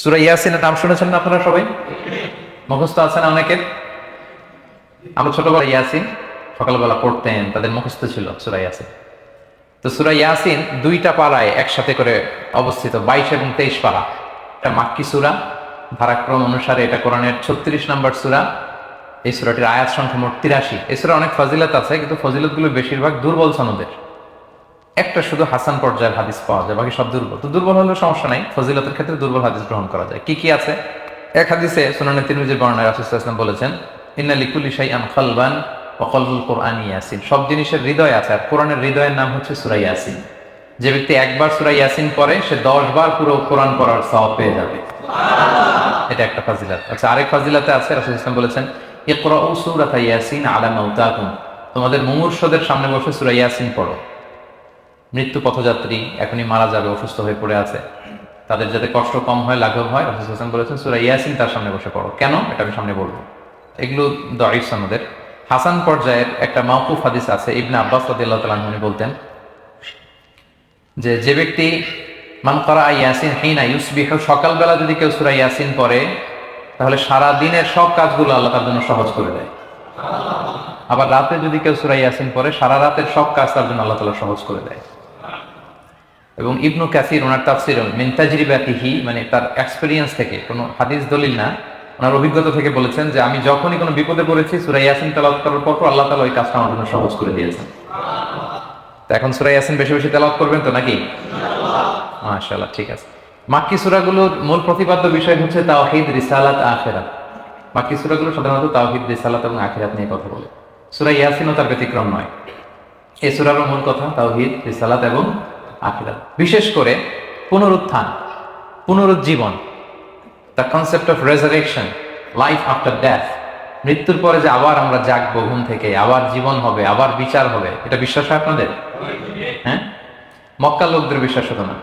সুরা ইয়াসিনের নাম শুনেছেন না আপনারা সবাই? মুখস্থ আছেন অনেকের। আমরা ছোটবেলা ইয়াসিন সকালবেলা পড়তেন, তাদের মুখস্থ ছিল সুরা ইয়াসিন। তো সুরা ইয়াসিন দুইটা পাড়ায় একসাথে করে অবস্থিত, বাইশ এবং তেইশ পাড়া। এটা মাক্কি সুরা ধারাক্রম অনুসারে এটা কোরআনের ছত্রিশ নম্বর সুরা। এই সুরাটির আয়াত সংখ্যা মোট তিরাশি। এই সুরা অনেক ফজিলত আছে, কিন্তু ফজিলতগুলো বেশিরভাগ দুর্বল সনদের। একটা শুধু হাসান পর্যায়ের হাদিস পাওয়া যায়, বাকি সব দুর্বল। তো দুর্বল হলেও সমস্যা নাই, ফজিলতের ক্ষেত্রে দুর্বল হাদিস গ্রহণ করা যায়। কি কি আছে? এক হাদিসে সুনানে তিরমিজির বর্ণায় রাসূলুল্লাহ ইসলাম বলেছেন, ইন্না লিকুল্লি শাইআন খালবান ওয়া কোরআন ইয়াসিন। সব জিনিসের হৃদয় আছে, আর কোরআনের হৃদয়ের নাম হচ্ছে সূরা ইয়াসিন। যে ব্যক্তি একবার সূরা ইয়াসিন পড়ে, সে 10 বার পুরো কোরআন পড়ার সওয়াব পেয়ে যাবে। এটা একটা ফাজিলাত। আচ্ছা আরেক ফাজিলাতে আছে, রাসূল ইসলাম বলেছেন, ইকরাউ সূরাতা ইয়াসিন আলা মাউতাকুম তোমাদের মুমূর্ষদের সামনে বসে সূরা ইয়াসিন পড়ো। মৃত্যু পথযাত্রী এখনই মারা যাবে, অসুস্থ হয়ে পড়ে আছে। তাদের যাতে কষ্ট কম হয়, লাঘব হয়, রাসূল হাসান বলেছেন, সূরা ইয়াসিন তার সামনে বসে পড়ো। কেন? এটা আমি সামনে বলব। এগুলো দরিফ সনদের। হাসান পর্যায়ের একটা মাওকুফ হাদিস আছে, ইবনে আব্বাস রাদিয়াল্লাহু তাআলা বলতেন যে যে ব্যক্তি মান করা ইয়াসিন হিনা ইউসবিহু, সকালবেলা যদি কেউ সুরা ইয়াসিন পড়ে, তাহলে সারা দিনের সব কাজগুলো আল্লাহ তার জন্য সহজ করে দেয়। আবার রাতে যদি কেউ সূরা ইয়াসিন পড়ে, সারা রাতের সব কাজ তার জন্য আল্লাহ তাআলা সহজ করে দেয়। এবং ইবনু কাসির, ওনার তাফসির মিন তাজরিবাতিহি মানে তার এক্সপেরিয়েন্স থেকে, কোনো হাদিস দলিল না, ওনার অভিজ্ঞতা থেকে বলেছেন যে আমি যখনই কোনো বিপদে পড়েছি, সূরা ইয়াসিন তেলাওয়াত করার পর আল্লাহ তাআলা ওই কাজটা আমার জন্য সহজ করে দিয়েছেন। তো এখন সূরা ইয়াসিন বেশি বেশি তেলাওয়াত করবেন তো নাকি? মাশাআল্লাহ, ঠিক আছে। মাক্কি সূরাগুলোর মূল প্রতিপাদ্য বিষয় হচ্ছে তাওহীদ, রিসালাত, আখিরাত। মাক্কি সূরাগুলো সাধারণত তাওহীদ, রিসালাত এবং আখিরাত নিয়ে কথা বলে। সূরা ইয়াসিনও তার ব্যতিক্রম নয়। এই সূরার মূল কথা তাওহীদ, রিসালাত এবং আখিরাত বিশেষ করে পুনরুত্থান, পুনরুজ্জীবন the concept of resurrection life after death মৃত্যুর পরে যে আবার আমরা জাগবো ঘুম থেকে, আবার জীবন হবে, আবার বিচার হবে, এটা বিশ্বাস হয় আপনাদের? হ্যাঁ? মক্কার লোকদের বিশ্বাস হতো না।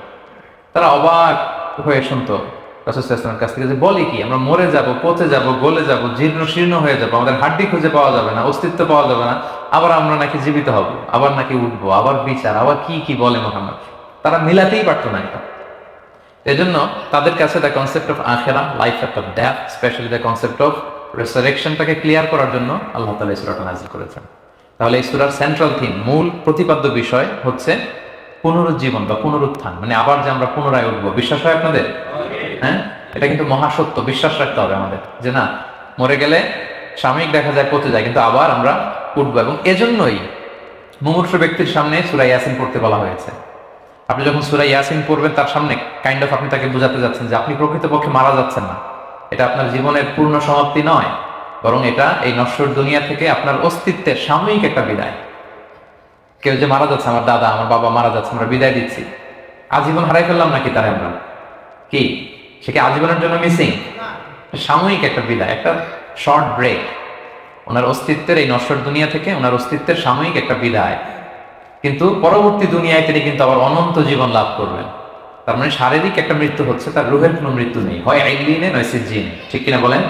তারা অবাক হয়ে শুনতো রাসুলের কাছ থেকে যে বলে কি, আমরা মরে যাব, পচে যাব, গলে যাব, জীর্ণ শীর্ণ হয়ে যাব, আমাদের হাড্ডি খুঁজে পাওয়া যাবে না, অস্তিত্ব পাওয়া যাবে না, আবার আমরা নাকি জীবিত হব, আবার নাকি উঠবো, আবার বিচার, আবার কি কি বলে মোহাম্মদ? তারা মিলাতেই পারতো না এটা। এজন্য তাদের কাছে দ্য কনসেপ্ট অফ আখেরা life of death specially the concept of রেসারেকশনটাকে clear করার জন্য আল্লাহ তালা এই সুরাটা নাজিল করেছেন। তাহলে এই সুরার সেন্ট্রাল থিম মূল প্রতিপাদ্য বিষয় হচ্ছে পুনরুজ্জীবন বা পুনরুত্থান মানে আবার যে আমরা পুনরায় উঠবো। বিশ্বাস হয় আপনাদের? হ্যাঁ? এটা কিন্তু মহাসত্য বিশ্বাস রাখতে হবে আমাদের, যে না, মরে গেলে সাময়িক দেখা যায়, পচে যায়, কিন্তু আবার আমরা উঠবো। এবং এজন্যই মুমূর্ষ ব্যক্তির সামনে সুরাই ইয়াসিন পড়তে বলা হয়েছে। আপনি যখন সুরা ইয়াসিন পড়বেন, তার সামনে কাইন্ড অফ আপনি তাকে বোঝাতে যাচ্ছেন যে আপনি প্রকৃতপক্ষে মারা যাচ্ছেন না। এটা আপনার জীবনের পূর্ণ সমাপ্তি নয়, বরং এটা এই নশ্বর দুনিয়া থেকে আপনার অস্তিত্বের সাময়িক একটা বিদায়। কেউ যে মারা যাচ্ছে, আমার দাদা, আমার বাবা মারা যাচ্ছে, আমরা বিদায় দিচ্ছি। আজীবন হারাই ফেললাম নাকি তারা আমরা? কি? সে কি আজীবনের জন্য মিসিং সাময়িক একটা বিদায়, একটা শর্ট ব্রেক ওনার অস্তিত্বের এই নশ্বর দুনিয়া থেকে, ওনার অস্তিত্বের সাময়িক একটা বিদায়। কিন্তু পরবর্তী দুনিয়ায় তিনি কিন্তু আবার অনন্ত জীবন লাভ করবেন। তার মানে শারীরিক একটা মৃত্যু হচ্ছে, তার রুহের কোনো মৃত্যু নেই। হয় আইলিনে নয় সিজিন ঠিক কিনা বলেন?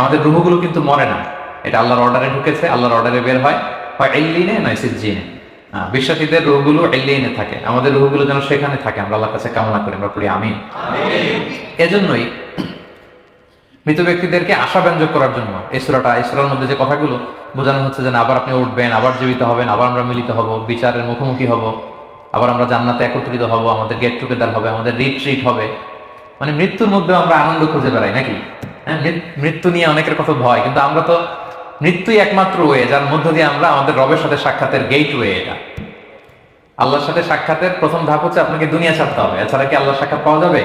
আমাদের রুহগুলো কিন্তু মরে না। এটা আল্লাহর অর্ডারে ঢুকেছে, আল্লাহর অর্ডারে বের হয়। হয় আইলিনে নয় সিজিনে বিশ্বাসীদের রুহগুলো এলিয়েনে থাকে। আমাদের রুহগুলো যেন সেখানে থাকে, আমরা আল্লাহর কাছে কামনা করি, আমরা পড়ি আমিন। এজন্যই মৃত ব্যক্তিদেরকে আশাব্যঞ্জক করার জন্য, এই সুরাটা মধ্যে যে কথাগুলো বোঝানো হচ্ছে যে আবার আপনি উঠবেন, আবার জীবিত হবেন, আবার আমরা মিলিত হব, বিচারের মুখোমুখি হব, আবার আমরা জান্নাতে একত্রিত হব, আমাদের গেট টুগেদার হবে, আমাদের রিট্রিট হবে। মানে মৃত্যুর মধ্যে আমরা আনন্দ খুঁজে বেড়াই, নাকি? হ্যাঁ মৃত্যু নিয়ে অনেকের কত ভয় কিন্তু আমরা তো মৃত্যুই একমাত্র ওয়ে যার মধ্য দিয়ে আমরা আমাদের রবের সাথে সাক্ষাতের গেট ওয়ে এটা। আল্লাহর সাথে সাক্ষাতের প্রথম ধাপ হচ্ছে আপনাকে দুনিয়া ছাড়তে হবে, এছাড়া কি আল্লাহর সাক্ষাৎ পাওয়া যাবে?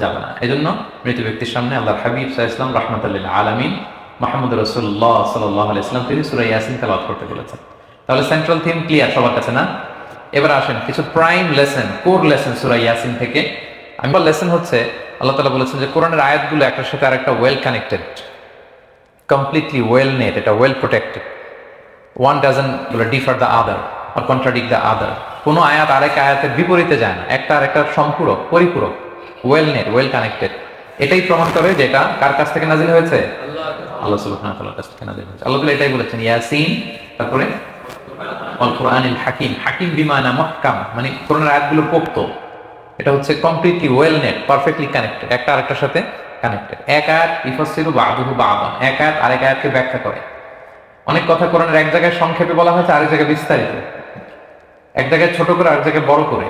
যাবে না। এই জন্য মৃত ব্যক্তির সামনে আল্লাহ হাবিব সাহা ইসলাম রহমতুল্লাহ আলমিন মাহমুদ রসুল্লাহ সাল্লাহ ইসলাম তিনি সুরাই ইয়াসিন তেলাওয়াত করতে বলেছেন। তাহলে সেন্ট্রাল থিম ক্লিয়ার সবার কাছে না? এবার আসেন, কিছু প্রাইম লেসন কোর লেসন সুরাই ইয়াসিন থেকে। আমি লেসন হচ্ছে, আল্লাহ তালা বলেছেন যে কোরআনের আয়াতগুলো একটার সাথে আর একটা well connected completely well knit এটা well protected one doesn't differ the other R contradict the other কোনো আয়াত আরেক আয়াতের বিপরীতে যায় না, একটা আরেকটা সম্পূরক, পরিপূরক ওয়েল নেট ওয়েল কানেক্টেড এটাই প্রমাণ করে যে এটা কার কাছ থেকে নাজিল হয়েছে? আল্লাহ হয়েছে। আল্লাহ এটাই বলেছেন, ইয়াসিন তারপরে হাকিম হাকিম বিমানা মহকাম মানে কোরআনের আয়াতগুলো পোক্ত। এটা হচ্ছে completely well knit perfectly connected একটা আরেকটার সাথে কানেক্টেড এক আয়াত এক আয়াত আরেক আয়াতকে ব্যাখ্যা করে। অনেক কথা কোরআনের এক জায়গায় সংক্ষেপে বলা হয়েছে, আরেক জায়গায় বিস্তারিত। এক জায়গায় ছোট করে, আরেক জায়গায় বড় করে।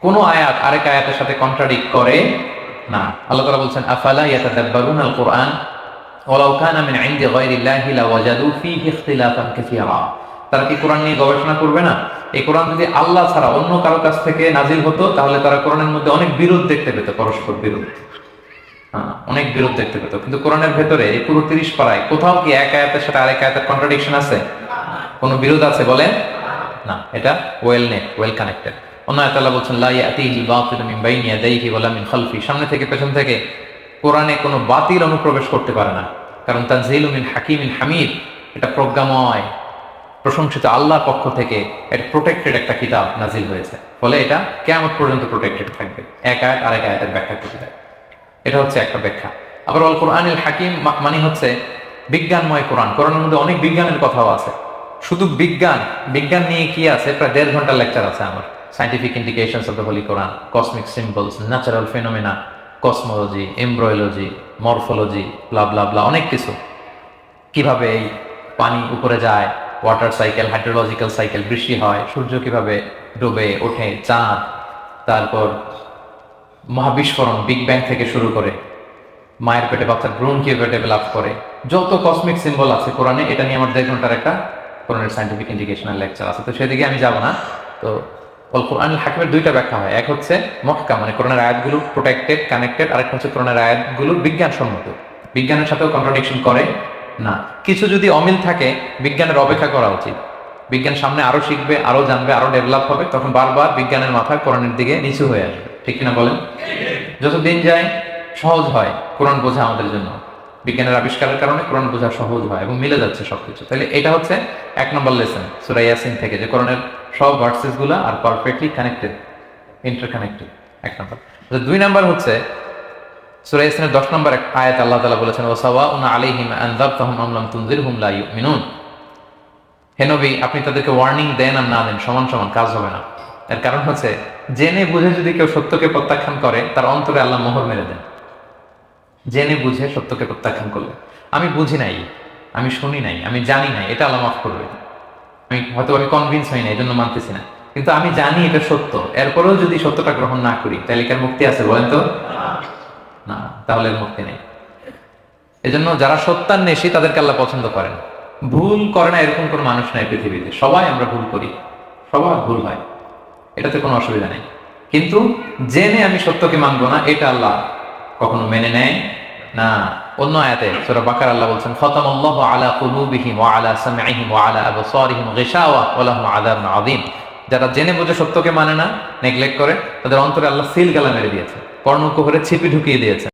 কোন আয়াত আরেক আয়াতের সাথে কন্ট্রাডিক্ট করে না। আল্লাহ তাআলা বলছেন, আফালা ইয়াতাদাব্বারুনা আল কোরআন ওয়ালাউ কানা মিন ইনদি গায়রিল্লাহি লাওয়াজাদু ফীহি ইখতিলাফান কাসীরা। তারা কি কোরআন নিয়ে গবেষণা করবে না? এই কোরআন যদি আল্লাহ ছাড়া অন্য কারও কাছ থেকে নাজিল হতো তাহলে তারা কোরআনের মধ্যে অনেক বিরোধ দেখতে পেত পরস্পর বিরোধ। হ্যাঁ, অনেক বিরোধ দেখতে পেত। কিন্তু কোরআনের ভেতরে এই পুরো তিরিশ পাড়ায় কোথাও কি এক আয়াতের সাথে আরেক আয়াতের কন্ট্রাডিকশন আছে? কোনো বিরোধ আছে বলেন? না এটা ওয়েল নেট ওয়েল কানেক্টেড অন্য আয়াত আল্লাহ বলছেন লা ইয়াতিহিল বাতিলু মিন বাইনি ইয়াদাইহি ওয়ালা মিন খালফি। সামনে থেকে পেছন থেকে কোরআনে কোনো বাতিল অনুপ্রবেশ করতে পারে না। কারণ তানজিলু মিন হাকিমিন হামিদ, এটা প্রজ্ঞাময়, প্রশংসিত আল্লাহর পক্ষ থেকে এটা প্রোটেক্টেড একটা কিতাব নাজিল হয়েছে। ফলে এটা কেমন পর্যন্ত প্রোটেক্টেড থাকবে। এক আয়াত আরেক আয়াতের ব্যাখ্যা করতে দেয়। এটা হচ্ছে একটা ব্যাখ্যা। আবার অল কোরআনিল হাকিম মানে হচ্ছে বিজ্ঞানময় কোরআন। কোরআনের মধ্যে অনেক বিজ্ঞানের কথাও আছে। শুধু বিজ্ঞান বিজ্ঞান নিয়ে কি আছে? প্রায় দেড় ঘণ্টার লেকচার আছে আমার। Scientific indications of the holy Quran cosmic symbols natural phenomena cosmology embryology morphology bla bla bla অনেক কিছু। কীভাবে এই পানি উপরে যায় ওয়াটার সাইকেল হাইড্রোলজিক্যাল সাইকেল বৃষ্টি হয়, সূর্য কীভাবে ডুবে, ওঠে, চাঁদ, তারপর মহাবিস্ফোরণ বিগ ব্যাং থেকে শুরু করে, মায়ের পেটে বাচ্চার ভ্রূণ কীভাবে ডেভেলপ করে, যত কসমিক সিম্বল আছে কোরআনে, এটা নিয়ে আমার দেড় ঘণ্টার একটা কোরআনের সাইন্টিফিক ইন্ডিকেশনাল লেকচার আছে। তো সেদিকে আমি যাব না। তো অল কোরআন হাকিমের দুইটা ব্যাখ্যা হয়। এক হচ্ছে মক্কা মানে কোরআনের আয়াতগুলো প্রোটেক্টেড কানেক্টেড আরেকটা হচ্ছে কোরআনের আয়াতগুলো বিজ্ঞানসম্মত। বিজ্ঞানের সাথেও কন্ট্রাডিকশন করে না। কিছু যদি অমিল থাকে, বিজ্ঞানের অপেক্ষা করা উচিত। বিজ্ঞান সামনে আরও শিখবে, আরও জানবে, আরও ডেভেলপ হবে, তখন বারবার বিজ্ঞানের মাথা কোরআনের দিকে নিচু হয়ে আসবে। ঠিক কিনা বলেন? যত দিন যায়, সহজ হয় কোরআন বোঝা আমাদের জন্য। বিজ্ঞানের আবিষ্কারের কারণে কোরআন বোঝা সহজ হয় এবং মিলে যাচ্ছে সবকিছু। তাহলে এটা হচ্ছে এক নম্বর লেসন সুরাই ইয়াসিন থেকে, যে কোরআনের সব ভার্সেসগুলা আর পারফেক্টলি কানেক্টেড ইন্টার কানেক্টেড এক নম্বর আচ্ছা, দুই নম্বর হচ্ছে সুরাই দশ নম্বর এক আয়াত আল্লাহ তালা বলেছেন ও সাওয়া উনা আলাইহিম আনজারতাহুম আম লাম তুনজিরহুম লা ইউমিনুন। হে নবী আপনি তাদেরকে ওয়ার্নিং দেন আর না দেন সমান সমান কাজ হবে না। এর কারণ হচ্ছে জেনে বুঝে যদি কেউ সত্যকে প্রত্যাখ্যান করে তার অন্তরে আল্লাহ মোহর মেরে দেন। জেনে বুঝে সত্যকে প্রত্যাখ্যান করলে আমি বুঝি নাই আমি শুনি নাই আমি জানি নাই এটা আল্লাহ মাফ করবে আমি হয়তো আমি কনভিন্স হই না এই জন্য মানতেছি না। কিন্তু আমি জানি এটা সত্য। এরপরেও যদি সত্যটা গ্রহণ না করি, তাহলে কি আর মুক্তি আছে বলেন তো? না, তাহলে মুক্তি নেই। এজন্য যারা সত্যান্বেষী, তাদেরকে আল্লাহ পছন্দ করেন। ভুল করে না এরকম কোনো মানুষ নাই পৃথিবীতে। সবাই আমরা ভুল করি। সবার ভুল হয়। এটাতে কোনো অসুবিধা নেই। কিন্তু জেনে আমি সত্যকে মানবো না, এটা আল্লাহ কখনো মেনে নেয়। না, অন্য আয়াতে সূরা বাকার আল্লাহ বলছেন, খতামাল্লাহু আলা কুলুবিহিম ওয়া আলা সামঈহিম ওয়া আলা আবসারিহিম গিশাওয়া ওয়া লাহুম আযাবুন আযীম। যারা জেনে বুঝে সত্যকে মানে না নেগলেক্ট করে, তাদের অন্তরে আল্লাহ সিল গালা মেরে দিয়েছে, কর্ণকুহরে ছিপি ঢুকিয়ে দিয়েছে।